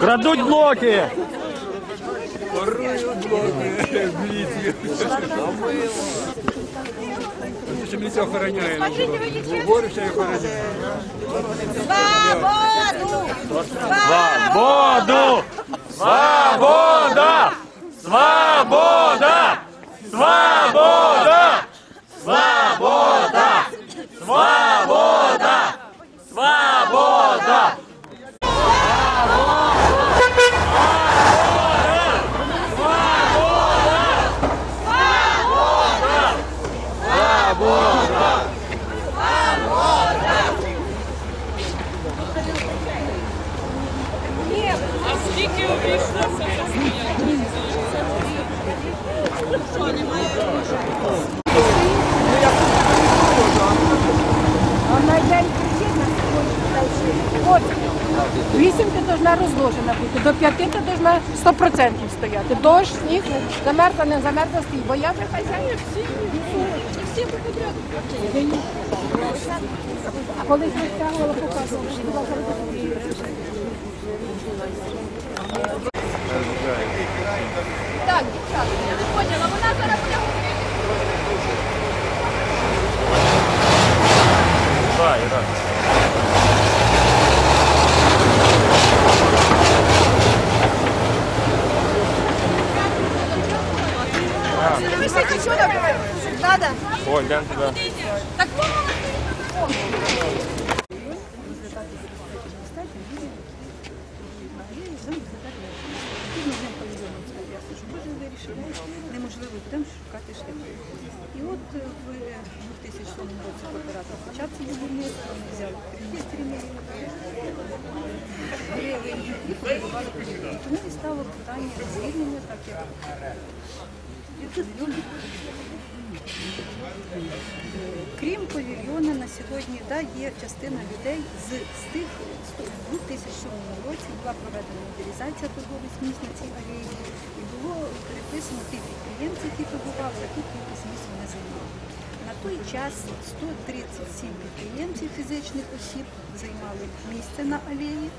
Крадуть блоки! Ворують блоки в літі. Що міліція охороняє нам блоки. Горище і охороняє. Свободу! Свободу! Свобода! Свобода! Свобода! Свобода! Свобода! Свобода! Йде і кричить на сьогодні. От, вісімка повинна розложена бути, до п'яти ти повинна 100% стояти. Дощ, сніг, замерзла, не замерзла, стій. Бо я вже хазяїн всі, всі подряд. А коли розтягувала, показувала, що Надо. Ой, глянь туда. Так, будемо шукати шляхи. І от е, в 2007 році кооператор почав це будівництво, вони взяли кредит 3 мільйони гривень і побудували павільйон. Тому і стало питання звільнення, так як павільйон. Крім павільйона, на сьогодні да, є частина людей з, з тих у 2007 році була проведена мобілізація торгових місць на цій алеї і було переписано тих підприємців, які торгували, яку кількість місць вони займали. На той час 137 підприємців фізичних осіб займали місце на алеї.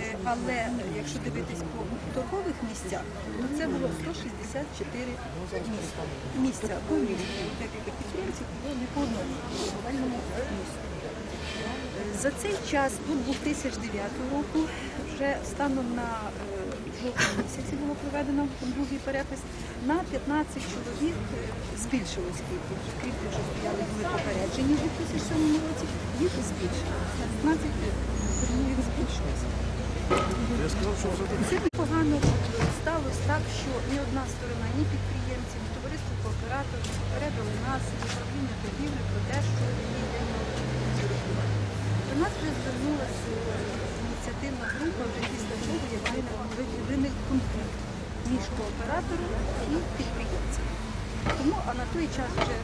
Е, Але якщо дивитись по торгових місцях, то це було 164 місця. По місту. Підприємців було не по одному торговельному місту. За цей час до 2009 року, вже станом на е, жовтень місяці було проведено другий перепис, на 15 чоловік збільшилось кількість. Тих, що стояли були попереджені в 2007 році, їх збільшилось. На 15 чоловік збільшилося. Це непогано сталося так, що ні одна сторона, ні підприємці, ні товариство кооператорів не попередили нас, управління торгівлі про те, що її день. До нас вже звернулася ініціативна група вже після того, як виник- конфлікт між кооператором і підприємцем. Тому, а на той час вже,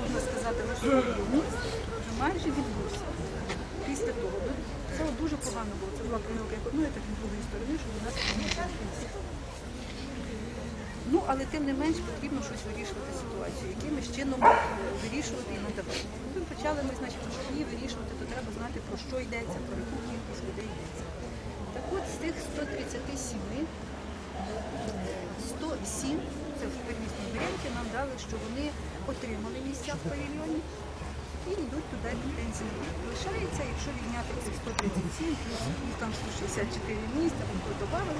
можна сказати, розстріл міст вже майже відбувся. Після того це дуже погано було. Це була помилка як одної, так і другої сторони, що до нас не Ну, але тим не менш потрібно щось вирішувати ситуацію, якимось чином вирішувати і надавати. Ми почали ми, значить, її вирішувати, то треба знати, про що йдеться, про яку кількість людей йдеться. Так от з тих 137 107, це в первісній варіанті, нам дали, що вони отримали місця в павільйоні і йдуть туди претензії. Лишається, якщо відняти цих 137, плюс ну, там 164 місця, то додали,